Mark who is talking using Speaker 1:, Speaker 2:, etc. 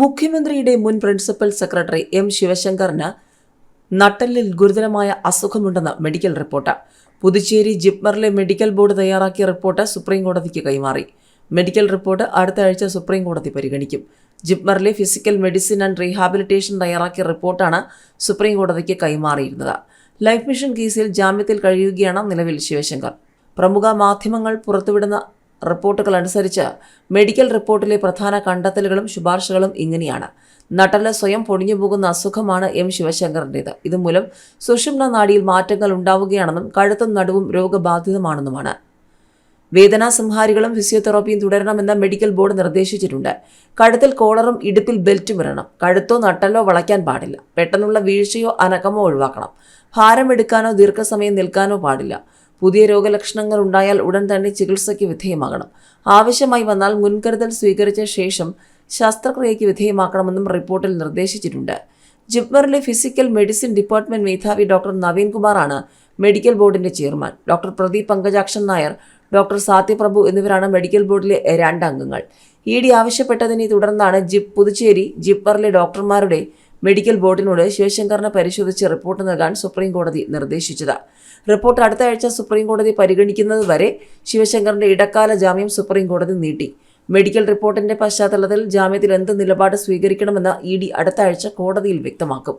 Speaker 1: മുഖ്യമന്ത്രിയുടെ മുൻ principal secretary M ശിവശങ്കറിന് നട്ടലിൽ ഗുരുതരമായ അസുഖമുണ്ടെന്ന് മെഡിക്കൽ റിപ്പോർട്ട്. പുതുച്ചേരി ജിപ്മറിലെ മെഡിക്കൽ ബോർഡ് തയ്യാറാക്കിയ റിപ്പോർട്ട് സുപ്രീം കോടതിക്ക് കൈമാറി. മെഡിക്കൽ റിപ്പോർട്ട് അടുത്ത ആഴ്ച സുപ്രീം കോടതി പരിഗണിക്കും. ജിപ്മറിലെ ഫിസിക്കൽ മെഡിസിൻ ആൻഡ് റീഹാബിലിറ്റേഷൻ തയ്യാറാക്കിയ റിപ്പോർട്ടാണ് സുപ്രീം കോടതിക്ക് കൈമാറിയിരുന്നത്. ലൈഫ് മിഷൻ കേസിൽ ജാമ്യത്തിൽ കഴിയുകയാണ് നിലവിൽ ശിവശങ്കർ. പ്രമുഖ മാധ്യമങ്ങൾ പുറത്തുവിടുന്ന റിപ്പോർട്ടുകൾ അനുസരിച്ച് മെഡിക്കൽ റിപ്പോർട്ടിലെ പ്രധാന കണ്ടെത്തലുകളും ശുപാർശകളും ഇങ്ങനെയാണ്. നട്ടൽ സ്വയം പൊടിഞ്ഞു പോകുന്ന അസുഖമാണ് എം ശിവശങ്കറിന്റേത്. ഇതുമൂലം സുഷുമ്ന നാടിയിൽ മാറ്റങ്ങൾ ഉണ്ടാവുകയാണെന്നും കഴുത്തും നടുവും രോഗബാധിതമാണെന്നുമാണ്. വേദനാസംഹാരികളും ഫിസിയോതെറാപ്പിയും തുടരണമെന്ന് മെഡിക്കൽ ബോർഡ് നിർദ്ദേശിച്ചിട്ടുണ്ട്. കഴുത്തിൽ കോളറും ഇടുപ്പിൽ ബെൽറ്റും ഇടണം. കഴുത്തോ നട്ടലോ വളയ്ക്കാൻ പാടില്ല. പെട്ടെന്നുള്ള വീഴ്ചയോ അനക്കമോ ഒഴിവാക്കണം. ഭാരം എടുക്കാനോ ദീർഘസമയം നിൽക്കാനോ പാടില്ല. പുതിയ രോഗലക്ഷണങ്ങൾ ഉണ്ടായാൽ ഉടൻ തന്നെ ചികിത്സയ്ക്ക് വിധേയമാകണം. ആവശ്യമായി വന്നാൽ മുൻകരുതൽ സ്വീകരിച്ച ശേഷം ശസ്ത്രക്രിയയ്ക്ക് വിധേയമാക്കണമെന്നും റിപ്പോർട്ടിൽ നിർദ്ദേശിച്ചിട്ടുണ്ട്. ജിപ്മറിലെ ഫിസിക്കൽ മെഡിസിൻ ഡിപ്പാർട്ട്മെന്റ് മേധാവി ഡോക്ടർ നവീൻ കുമാറാണ് മെഡിക്കൽ ബോർഡിന്റെ chairman. Doctor Pradeep Pankajakshan Nair doctor Sathyaprabhu എന്നിവരാണ് മെഡിക്കൽ ബോർഡിലെ രണ്ട് അംഗങ്ങൾ. ഇ ഡി ആവശ്യപ്പെട്ടതിനെ തുടർന്നാണ് ജിപ് പുതുച്ചേരി ജിപ്മറിലെ ഡോക്ടർമാരുടെ മെഡിക്കൽ ബോർഡിനോട് ശിവശങ്കറിനെ പരിശോധിച്ച് റിപ്പോർട്ട് നൽകാൻ സുപ്രീം കോടതി നിർദ്ദേശിച്ചത്. റിപ്പോർട്ട് അടുത്ത ആഴ്ച സുപ്രീം കോടതി പരിഗണിക്കുന്നത് വരെ ശിവശങ്കറിന്റെ ഇടക്കാല ജാമ്യം സുപ്രീം കോടതി നീട്ടി. മെഡിക്കൽ റിപ്പോർട്ടിന്റെ പശ്ചാത്തലത്തിൽ ജാമ്യത്തിൽ എന്ത് നിലപാട് സ്വീകരിക്കണമെന്ന് ഇ ഡി അടുത്ത ആഴ്ച കോടതിയിൽ വ്യക്തമാക്കും.